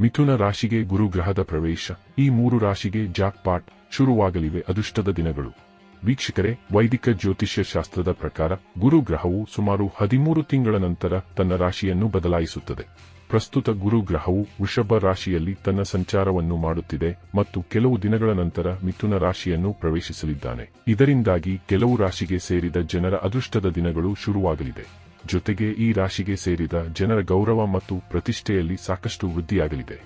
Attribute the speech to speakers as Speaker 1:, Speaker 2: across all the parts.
Speaker 1: ಮಿಥುನ ರಾಶಿಗೆ ಗುರುಗ್ರಹದ ಪ್ರವೇಶ. ಈ ಮೂರು ರಾಶಿಗೆ ಜಾಕ್ಪಾಟ್ ಶುರುವಾಗಲಿವೆ ಅದೃಷ್ಟದ ದಿನಗಳು. ವೀಕ್ಷಕರೇ, ವೈದಿಕ ಜ್ಯೋತಿಷ್ಯ ಶಾಸ್ತ್ರದ ಪ್ರಕಾರ ಗುರುಗ್ರಹವು ಸುಮಾರು ಹದಿಮೂರು ತಿಂಗಳ ನಂತರ ತನ್ನ ರಾಶಿಯನ್ನು ಬದಲಾಯಿಸುತ್ತದೆ. ಪ್ರಸ್ತುತ ಗುರುಗ್ರಹವು ವೃಷಭ ರಾಶಿಯಲ್ಲಿ ತನ್ನ ಸಂಚಾರವನ್ನು ಮಾಡುತ್ತಿದೆ ಮತ್ತು ಕೆಲವು ದಿನಗಳ ನಂತರ ಮಿಥುನ ರಾಶಿಯನ್ನು ಪ್ರವೇಶಿಸಲಿದ್ದಾನೆ. ಇದರಿಂದಾಗಿ ಕೆಲವು ರಾಶಿಗೆ ಸೇರಿದ ಜನರ ಅದೃಷ್ಟದ ದಿನಗಳು ಶುರುವಾಗಲಿದೆ. ಜೊತೆಗೆ ಈ ರಾಶಿಗೆ ಸೇರಿದ ಜನರ ಗೌರವ ಮತ್ತು ಪ್ರತಿಷ್ಠೆಯಲ್ಲಿ ಸಾಕಷ್ಟು ವೃದ್ಧಿಯಾಗಲಿದೆ.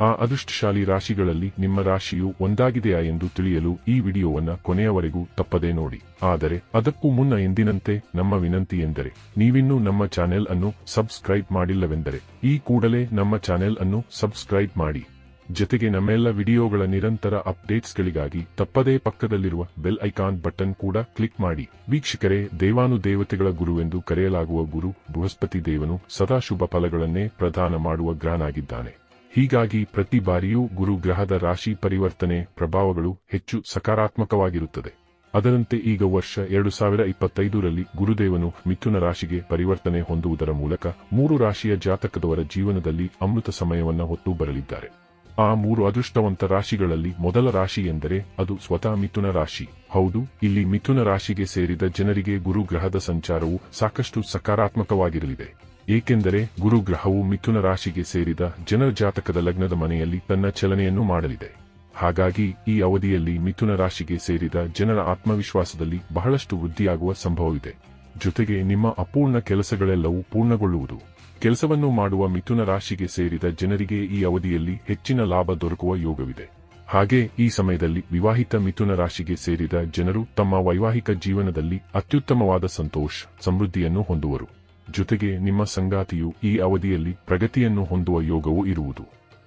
Speaker 1: ಆ ಅದೃಷ್ಟಶಾಲಿ ರಾಶಿಗಳಲ್ಲಿ ನಿಮ್ಮ ರಾಶಿಯು ಒಂದಾಗಿದೆಯಾ ಎಂದು ತಿಳಿಯಲು ಈ ವಿಡಿಯೋವನ್ನು ಕೊನೆಯವರೆಗೂ ತಪ್ಪದೇ ನೋಡಿ. ಆದರೆ ಅದಕ್ಕೂ ಮುನ್ನ ಎಂದಿನಂತೆ ನಮ್ಮ ವಿನಂತಿ ಎಂದರೆ, ನೀವಿನ್ನೂ ನಮ್ಮ ಚಾನೆಲ್ ಅನ್ನು ಸಬ್ಸ್ಕ್ರೈಬ್ ಮಾಡಿಲ್ಲವೆಂದರೆ, ಈ ಕೂಡಲೇ ನಮ್ಮ ಚಾನೆಲ್ ಅನ್ನು ಸಬ್ಸ್ಕ್ರೈಬ್ ಮಾಡಿ. ಜೊತೆಗೆ ನಮ್ಮೆಲ್ಲ ವಿಡಿಯೋಗಳ ನಿರಂತರ ಅಪ್ಡೇಟ್ಸ್ಗಳಿಗಾಗಿ ತಪ್ಪದೇ ಪಕ್ಕದಲ್ಲಿರುವ ಬೆಲ್ ಐಕಾನ್ ಬಟನ್ ಕೂಡ ಕ್ಲಿಕ್ ಮಾಡಿ. ವೀಕ್ಷಕರೇ ದೇವಾನು ದೇವತೆಗಳ ಗುರುವೆಂದು ಕರೆಯಲಾಗುವ ಗುರು ಬೃಹಸ್ಪತಿ ದೇವನು ಸದಾ ಶುಭ ಫಲಗಳನ್ನೇ ಪ್ರದಾನ ಮಾಡುವ ಗ್ರಹನಾಗಿದ್ದಾನೆ. ಹೀಗಾಗಿ ಪ್ರತಿ ಬಾರಿಯೂ ಗುರು ಗ್ರಹದ ರಾಶಿ ಪರಿವರ್ತನೆ ಪ್ರಭಾವಗಳು ಹೆಚ್ಚು ಸಕಾರಾತ್ಮಕವಾಗಿರುತ್ತದೆ. ಅದರಂತೆ ಈಗ ವರ್ಷ ಎರಡು ಸಾವಿರ ಇಪ್ಪತ್ತೈದರಲ್ಲಿ ಗುರುದೇವನು ಮಿಥುನ ರಾಶಿಗೆ ಪರಿವರ್ತನೆ ಹೊಂದುವುದರ ಮೂಲಕ ಮೂರು ರಾಶಿಯ ಜಾತಕದವರ ಜೀವನದಲ್ಲಿ ಅಮೃತ ಸಮಯವನ್ನು ಹೊತ್ತು ಬರಲಿದ್ದಾರೆ. ಆ ಮೂರು ಅದೃಷ್ಟವಂತ ರಾಶಿಗಳಲ್ಲಿ ಮೊದಲ ರಾಶಿ ಎಂದರೆ ಅದು ಸ್ವತಃ ಮಿಥುನ ರಾಶಿ. ಹೌದು, ಇಲ್ಲಿ ಮಿಥುನ ರಾಶಿಗೆ ಸೇರಿದ ಜನರಿಗೆ ಗುರುಗ್ರಹದ ಸಂಚಾರವು ಸಾಕಷ್ಟು ಸಕಾರಾತ್ಮಕವಾಗಿರಲಿದೆ. ಏಕೆಂದರೆ ಗುರುಗ್ರಹವು ಮಿಥುನ ರಾಶಿಗೆ ಸೇರಿದ ಜನರ ಜಾತಕದ ಲಗ್ನದ ಮನೆಯಲ್ಲಿ ತನ್ನ ಚಲನೆಯನ್ನು ಮಾಡಲಿದೆ. ಹಾಗಾಗಿ ಈ ಅವಧಿಯಲ್ಲಿ ಮಿಥುನ ರಾಶಿಗೆ ಸೇರಿದ ಜನರ ಆತ್ಮವಿಶ್ವಾಸದಲ್ಲಿ ಬಹಳಷ್ಟು ವೃದ್ಧಿಯಾಗುವ ಸಂಭವವಿದೆ. ಜೊತೆಗೆ ನಿಮ್ಮ ಅಪೂರ್ಣ ಕೆಲಸಗಳೆಲ್ಲವೂ ಪೂರ್ಣಗೊಳ್ಳುವುದು. ಕೆಲಸವನ್ನು ಮಾಡುವ ಮಿಥುನ ರಾಶಿಗೆ ಸೇರಿದ ಜನರಿಗೆ ಈ ಅವಧಿಯಲ್ಲಿ ಹೆಚ್ಚಿನ ಲಾಭ ದೊರಕುವ ಯೋಗವಿದೆ. ಹಾಗೆ ಈ ಸಮಯದಲ್ಲಿ ವಿವಾಹಿತ ಮಿಥುನ ರಾಶಿಗೆ ಸೇರಿದ ಜನರು ತಮ್ಮ ವೈವಾಹಿಕ ಜೀವನದಲ್ಲಿ ಅತ್ಯುತ್ತಮವಾದ ಸಂತೋಷ, ಸಮೃದ್ಧಿಯನ್ನು ಹೊಂದುವರು. ಜೊತೆಗೆ ನಿಮ್ಮ ಸಂಗಾತಿಯು ಈ ಅವಧಿಯಲ್ಲಿ ಪ್ರಗತಿಯನ್ನು ಹೊಂದುವ ಯೋಗವೂ ಇರುವುದು.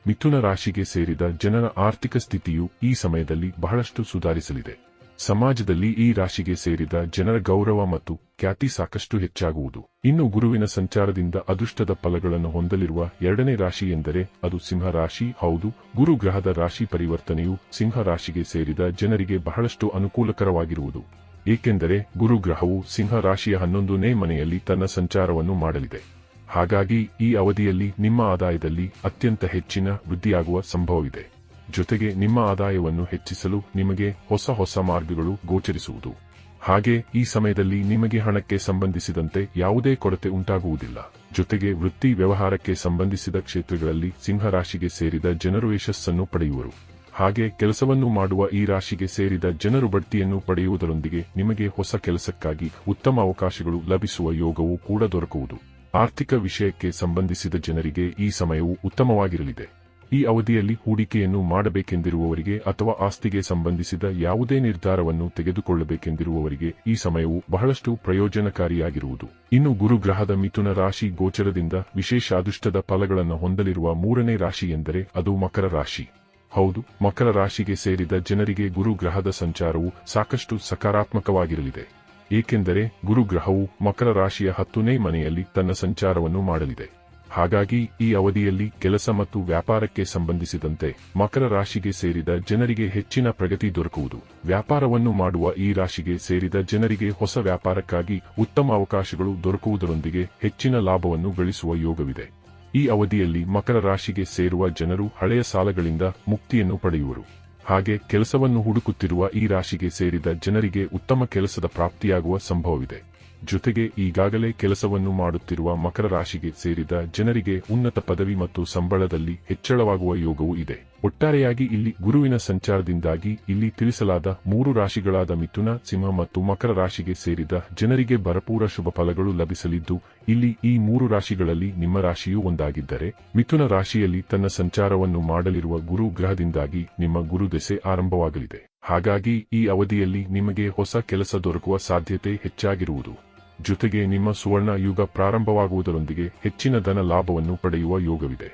Speaker 1: ಮಿಥುನ ರಾಶಿಗೆ ಸೇರಿದ ಜನರ ಆರ್ಥಿಕ ಸ್ಥಿತಿಯು ಈ ಸಮಯದಲ್ಲಿ ಬಹಳಷ್ಟು ಸುಧಾರಿಸಲಿದೆ. ಸಮಾಜದಲ್ಲಿ ಈ ರಾಶಿಗೆ ಸೇರಿದ ಜನರ ಗೌರವ ಮತ್ತು ಖ್ಯಾತಿ ಸಾಕಷ್ಟು ಹೆಚ್ಚಾಗುವುದು. ಇನ್ನು ಗುರುವಿನ ಸಂಚಾರದಿಂದ ಅದೃಷ್ಟದ ಫಲಗಳನ್ನು ಹೊಂದಲಿರುವ ಎರಡನೇ ರಾಶಿ ಎಂದರೆ ಅದು ಸಿಂಹ ರಾಶಿ. ಹೌದು, ಗುರು ಗ್ರಹದ ರಾಶಿ ಪರಿವರ್ತನೆಯು ಸಿಂಹ ರಾಶಿಗೆ ಸೇರಿದ ಜನರಿಗೆ ಬಹಳಷ್ಟು ಅನುಕೂಲಕರವಾಗಿರುವುದು. ಏಕೆಂದರೆ ಗುರುಗ್ರಹವು ಸಿಂಹ ರಾಶಿಯ ಹನ್ನೊಂದನೇ ಮನೆಯಲ್ಲಿ ತನ್ನ ಸಂಚಾರವನ್ನು ಮಾಡಲಿದೆ. ಹಾಗಾಗಿ ಈ ಅವಧಿಯಲ್ಲಿ ನಿಮ್ಮ ಆದಾಯದಲ್ಲಿ ಅತ್ಯಂತ ಹೆಚ್ಚಿನ ವೃದ್ಧಿಯಾಗುವ ಸಂಭವವಿದೆ. ಜೊತೆಗೆ ನಿಮ್ಮ ಆದಾಯವನ್ನು ಹೆಚ್ಚಿಸಲು ನಿಮಗೆ ಹೊಸ ಹೊಸ ಮಾರ್ಗಗಳು ಗೋಚರಿಸುವುದು. ಹಾಗೆ ಈ ಸಮಯದಲ್ಲಿ ನಿಮಗೆ ಹಣಕ್ಕೆ ಸಂಬಂಧಿಸಿದಂತೆ ಯಾವುದೇ ಕೊರತೆ ಉಂಟಾಗುವುದಿಲ್ಲ. ಜೊತೆಗೆ ವೃತ್ತಿ ವ್ಯವಹಾರಕ್ಕೆ ಸಂಬಂಧಿಸಿದ ಕ್ಷೇತ್ರಗಳಲ್ಲಿ ಸಿಂಹರಾಶಿಗೆ ಸೇರಿದ ಜನರು ಯಶಸ್ಸನ್ನು ಪಡೆಯುವರು. ಹಾಗೆ ಕೆಲಸವನ್ನು ಮಾಡುವ ಈ ರಾಶಿಗೆ ಸೇರಿದ ಜನರು ಬಡ್ತಿಯನ್ನು ಪಡೆಯುವುದರೊಂದಿಗೆ ನಿಮಗೆ ಹೊಸ ಕೆಲಸಕ್ಕಾಗಿ ಉತ್ತಮ ಅವಕಾಶಗಳು ಲಭಿಸುವ ಯೋಗವೂ ಕೂಡ ದೊರಕುವುದು. ಆರ್ಥಿಕ ವಿಷಯಕ್ಕೆ ಸಂಬಂಧಿಸಿದ ಜನರಿಗೆ ಈ ಸಮಯವು ಉತ್ತಮವಾಗಿರಲಿದೆ. ಈ ಅವಧಿಯಲ್ಲಿ ಹೂಡಿಕೆಯನ್ನು ಮಾಡಬೇಕೆಂದಿರುವವರಿಗೆ ಅಥವಾ ಆಸ್ತಿಗೆ ಸಂಬಂಧಿಸಿದ ಯಾವುದೇ ನಿರ್ಧಾರವನ್ನು ತೆಗೆದುಕೊಳ್ಳಬೇಕೆಂದಿರುವವರಿಗೆ ಈ ಸಮಯವು ಬಹಳಷ್ಟು ಪ್ರಯೋಜನಕಾರಿಯಾಗಿರುವುದು. ಇನ್ನು ಗುರುಗ್ರಹದ ಮಿಥುನ ರಾಶಿ ಗೋಚರದಿಂದ ವಿಶೇಷ ಅದೃಷ್ಟದ ಫಲಗಳನ್ನು ಹೊಂದಲಿರುವ ಮೂರನೇ ರಾಶಿ ಎಂದರೆ ಅದು ಮಕರ ರಾಶಿ. ಹೌದು, ಮಕರ ರಾಶಿಗೆ ಸೇರಿದ ಜನರಿಗೆ ಗುರುಗ್ರಹದ ಸಂಚಾರವು ಸಾಕಷ್ಟು ಸಕಾರಾತ್ಮಕವಾಗಿರಲಿದೆ. ಏಕೆಂದರೆ ಗುರುಗ್ರಹವು ಮಕರ ರಾಶಿಯ ಹತ್ತನೇ ಮನೆಯಲ್ಲಿ ತನ್ನ ಸಂಚಾರವನ್ನು ಮಾಡಲಿದೆ. ಹಾಗಾಗಿ ಈ ಅವಧಿಯಲ್ಲಿ ಕೆಲಸ ಮತ್ತು ವ್ಯಾಪಾರಕ್ಕೆ ಸಂಬಂಧಿಸಿದಂತೆ ಮಕರ ರಾಶಿಗೆ ಸೇರಿದ ಜನರಿಗೆ ಹೆಚ್ಚಿನ ಪ್ರಗತಿ ದೊರಕುವುದು. ವ್ಯಾಪಾರವನ್ನು ಮಾಡುವ ಈ ರಾಶಿಗೆ ಸೇರಿದ ಜನರಿಗೆ ಹೊಸ ವ್ಯಾಪಾರಕ್ಕಾಗಿ ಉತ್ತಮ ಅವಕಾಶಗಳು ದೊರಕುವುದರೊಂದಿಗೆ ಹೆಚ್ಚಿನ ಲಾಭವನ್ನು ಗಳಿಸುವ ಯೋಗವಿದೆ. ಈ ಅವಧಿಯಲ್ಲಿ ಮಕರ ರಾಶಿಗೆ ಸೇರುವ ಜನರು ಹಳೆಯ ಸಾಲಗಳಿಂದ ಮುಕ್ತಿಯನ್ನು ಪಡೆಯುವರು. ಹಾಗೆ ಕೆಲಸವನ್ನು ಹುಡುಕುತ್ತಿರುವ ಈ ರಾಶಿಗೆ ಸೇರಿದ ಜನರಿಗೆ ಉತ್ತಮ ಕೆಲಸದ ಪ್ರಾಪ್ತಿಯಾಗುವ ಸಂಭವವಿದೆ. ಜೊತೆಗೆ ಈಗಾಗಲೇ ಕೆಲಸವನ್ನು ಮಾಡುತ್ತಿರುವ ಮಕರ ರಾಶಿಗೆ ಸೇರಿದ ಜನರಿಗೆ ಉನ್ನತ ಪದವಿ ಮತ್ತು ಸಂಬಳದಲ್ಲಿ ಹೆಚ್ಚಳವಾಗುವ ಯೋಗವೂ ಇದೆ. ಒಟ್ಟಾರೆಯಾಗಿ ಇಲ್ಲಿ ಗುರುವಿನ ಸಂಚಾರದಿಂದಾಗಿ ಇಲ್ಲಿ ತಿಳಿಸಲಾದ ಮೂರು ರಾಶಿಗಳಾದ ಮಿಥುನ, ಸಿಂಹ ಮತ್ತು ಮಕರ ರಾಶಿಗೆ ಸೇರಿದ ಜನರಿಗೆ ಭರಪೂರ ಶುಭ ಫಲಗಳು ಲಭಿಸಲಿದ್ದು, ಇಲ್ಲಿ ಈ ಮೂರು ರಾಶಿಗಳಲ್ಲಿ ನಿಮ್ಮ ರಾಶಿಯೂ ಒಂದಾಗಿದ್ದರೆ, ಮಿಥುನ ರಾಶಿಯಲ್ಲಿ ತನ್ನ ಸಂಚಾರವನ್ನು ಮಾಡಲಿರುವ ಗುರು ಗ್ರಹದಿಂದಾಗಿ ನಿಮ್ಮ ಗುರುದೆಸೆ ಆರಂಭವಾಗಲಿದೆ. ಹಾಗಾಗಿ ಈ ಅವಧಿಯಲ್ಲಿ ನಿಮಗೆ ಹೊಸ ಕೆಲಸ ದೊರಕುವ ಸಾಧ್ಯತೆ ಹೆಚ್ಚಾಗಿರುವುದು. ಜೊತೆಗೆ ನಿಮ್ಮ ಸುವರ್ಣ ಯುಗ ಪ್ರಾರಂಭವಾಗುವುದರೊಂದಿಗೆ ಹೆಚ್ಚಿನ ಧನ ಲಾಭವನ್ನು ಪಡೆಯುವ ಯೋಗವಿದೆ.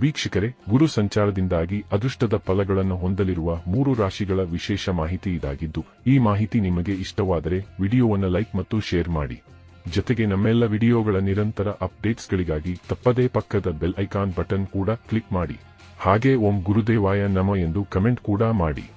Speaker 1: ವೀಕ್ಷಕರೇ, ಗುರು ಸಂಚಾರದಿಂದಾಗಿ ಅದೃಷ್ಟದ ಫಲಗಳನ್ನು ಹೊಂದಲಿರುವ ಮೂರು ರಾಶಿಗಳ ವಿಶೇಷ ಮಾಹಿತಿ ಇದಾಗಿದ್ದು, ಈ ಮಾಹಿತಿ ನಿಮಗೆ ಇಷ್ಟವಾದರೆ ವಿಡಿಯೋವನ್ನು ಲೈಕ್ ಮತ್ತು ಶೇರ್ ಮಾಡಿ. ಜೊತೆಗೆ ನಮ್ಮೆಲ್ಲ ವಿಡಿಯೋಗಳ ನಿರಂತರ ಅಪ್ಡೇಟ್ಸ್ಗಳಿಗಾಗಿ ತಪ್ಪದೇ ಪಕ್ಕದ ಬೆಲ್ ಐಕಾನ್ ಬಟನ್ ಕೂಡ ಕ್ಲಿಕ್ ಮಾಡಿ. ಹಾಗೆ ಓಂ ಗುರುದೇವಾಯ ನಮ ಎಂದು ಕಮೆಂಟ್ ಕೂಡ ಮಾಡಿ.